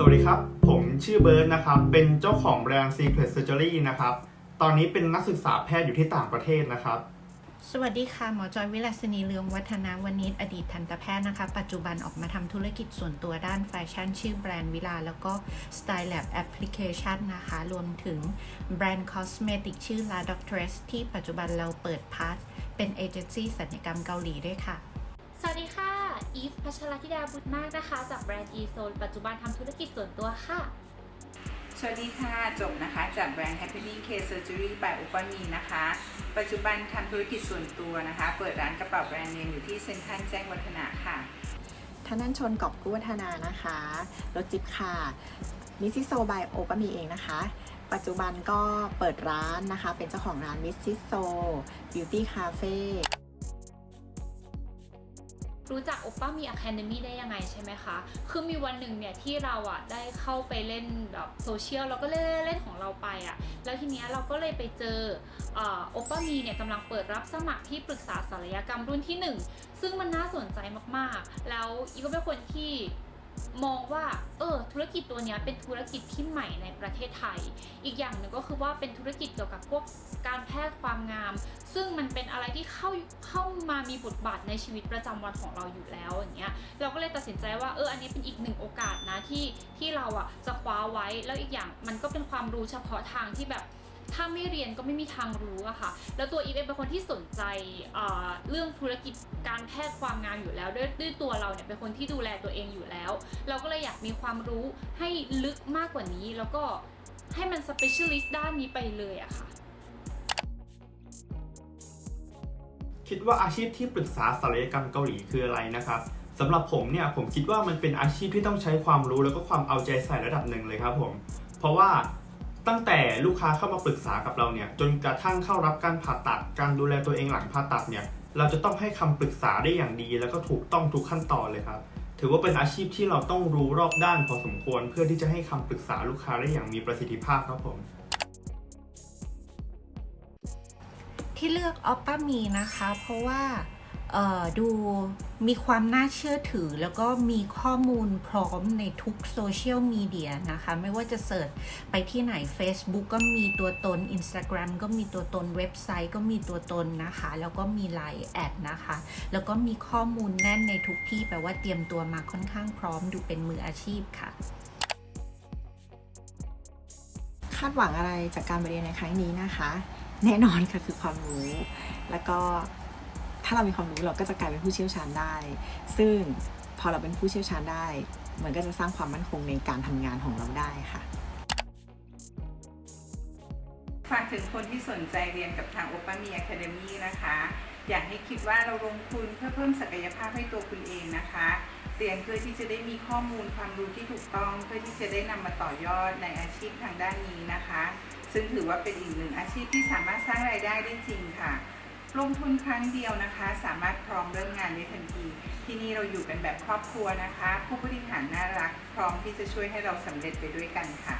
สวัสดีครับ ผมชื่อเบิร์ดนะครับ เป็นเจ้าของแบรนด์ Secret Surgery นะครับ ตอนนี้เป็นนักศึกษาแพทย์อยู่ที่ต่างประเทศนะครับ สวัสดีค่ะ หมอจอยวิลาสินีเลืองวัฒนาวณิชอดีตทันตแพทย์นะคะ ปัจจุบันออกมาทำธุรกิจส่วนตัวด้านแฟชั่น ชื่อแบรนด์วิลา แล้วก็ Style Lab Application นะคะ รวมถึงแบรนด์คอสเมติกชื่อ La Doctress ที่ปัจจุบันเราเปิดพาร์ทเป็นเอเจนซี่สัญญกรรมเกาหลีด้วยค่ะ สวัสดีค่ะ อีฟพัชรธิดาบุตรมากนะคะ จากแบรนด์ e-zone ปัจจุบันทำธุรกิจส่วนตัวค่ะ สวัสดีค่ะ จบนะคะ จากแบรนด์ Happening K Surgery by o p a m i นะคะ ปัจจุบันทำธุรกิจส่วนตัวนะคะ เปิดร้านกระเป๋าแบรนด์เนมอยู่ที่เซ็นทรัลแจ้งวัฒนะค่ะธนันชนกอบกู้วัฒนานะคะรถจิบค่ะมิซิโซบายโอปามีเองนะคะ ปัจจุบันก็เปิดร้านนะคะ เป็นเจ้าของร้านมิซิโซบิวตี้คาเฟ่ รู้จักโอป้ามีอะคาเดมี่ได้ยังไงใช่ไหมคะ คือมีวันหนึ่งเนี่ยที่เราอะได้เข้าไปเล่นแบบโซเชียลแล้วก็เล่นเล่นของเราไปอะแล้วทีเนี้ยเราก็เลยไปเจอโอป้ามีเนี่ยกำลังเปิดรับสมัครที่ปรึกษาศัลยกรรมรุ่นที่ 1 ซึ่งมันน่าสนใจมากๆ แล้วอีก็เป็นคนที่ มองว่าเออธุรกิจตัวนี้เป็นธุรกิจที่ใหม่ในประเทศไทย อีกอย่างหนึ่งก็คือว่าเป็นธุรกิจเกี่ยวกับพวกการแพทย์ความงาม ซึ่งมันเป็นอะไรที่เข้าเข้ามามีบทบาทในชีวิตประจำวันของเราอยู่แล้วอย่างเงี้ยเราก็เลยตัดสินใจว่าเอออันนี้เป็นอีกหนึ่งโอกาสนะที่ที่เราอะจะคว้าไว้แล้วอีกอย่างมันก็เป็นความรู้เฉพาะทางที่แบบ ถ้าไม่เรียนก็ไม่มีทางรู้อะค่ะ แล้วตัวอีฟเองเป็นคนที่สนใจเรื่องธุรกิจการแพทย์ความงามอยู่แล้วด้วยด้วยตัวเราเนี่ยเป็นคนที่ดูแลตัวเองอยู่แล้ว เราก็เลยอยากมีความรู้ให้ลึกมากกว่านี้ แล้วก็ให้มัน specialist ด้านนี้ไปเลยอะค่ะ คิดว่าอาชีพที่ปรึกษาศัลยกรรมเกาหลีคืออะไรนะครับสำหรับผมเนี่ยผมคิดว่ามันเป็นอาชีพที่ต้องใช้ความรู้แล้วก็ความเอาใจใส่ระดับหนึ่งเลยครับผม เพราะว่า ตั้งแต่ลูกค้าเข้ามาปรึกษากับเราเนี่ยจนกระทั่งเข้ารับการผ่าตัดการดูแลตัวเองหลังผ่าตัดเนี่ยเราจะต้องให้คำปรึกษาได้อย่างดี แล้วก็ถูกต้องทุกขั้นตอนเลยครับ ถือว่าเป็นอาชีพที่เราต้องรู้รอบด้านพอสมควร เพื่อที่จะให้คำปรึกษาลูกค้าได้อย่างมีประสิทธิภาพครับผม ที่เลือกออปป้ามีนะคะ เพราะว่า ดูมีความน่าเชื่อถือ แล้วก็มีข้อมูลพร้อมในทุกโซเชียลมีเดียนะคะ ไม่ว่าจะเสิร์ชไปที่ไหน Facebook ก็มีตัวตน Instagram ก็มีตัวตนเว็บไซต์ก็มีตัวตนนะคะ แล้วก็มี Line แอดนะคะ แล้วก็มีข้อมูลแน่นในทุกที่แปลว่าเตรียมตัวมาค่อนข้างพร้อมดูเป็นมืออาชีพค่ะ คาดหวังอะไรจากการเรียนในครั้งนี้นะคะ แน่นอนค่ะคือความรู้แล้วก็ ถ้าเรามีความรู้เราก็จะกลายเป็นผู้เชี่ยวชาญได้ ซึ่งพอเราเป็นผู้เชี่ยวชาญได้ มันก็จะสร้างความมั่นคงในการทำงานของเราได้ค่ะฝากถึงคนที่สนใจเรียนกับทาง o p a m i Academy นะคะ อยากให้คิดว่าเราลงทุนเพื่อเพิ่มศักยภาพให้ตัวคุณเองนะคะ เรียนเพื่อที่จะได้มีข้อมูลความรู้ที่ถูกต้อง เพื่อที่จะได้นำมาต่อยอดในอาชีพทางด้านนี้นะคะ ซึ่งถือว่าเป็นอีกหนึ่งอาชีพที่สามารถสร้างรายได้ได้จริงค่ะ ลงทุนครั้งเดียวนะคะ สามารถพร้อมเริ่มงานได้ทันที ที่นี่เราอยู่กันแบบครอบครัวนะคะ ผู้บริหารน่ารัก พร้อมที่จะช่วยให้เราสำเร็จไปด้วยกันค่ะ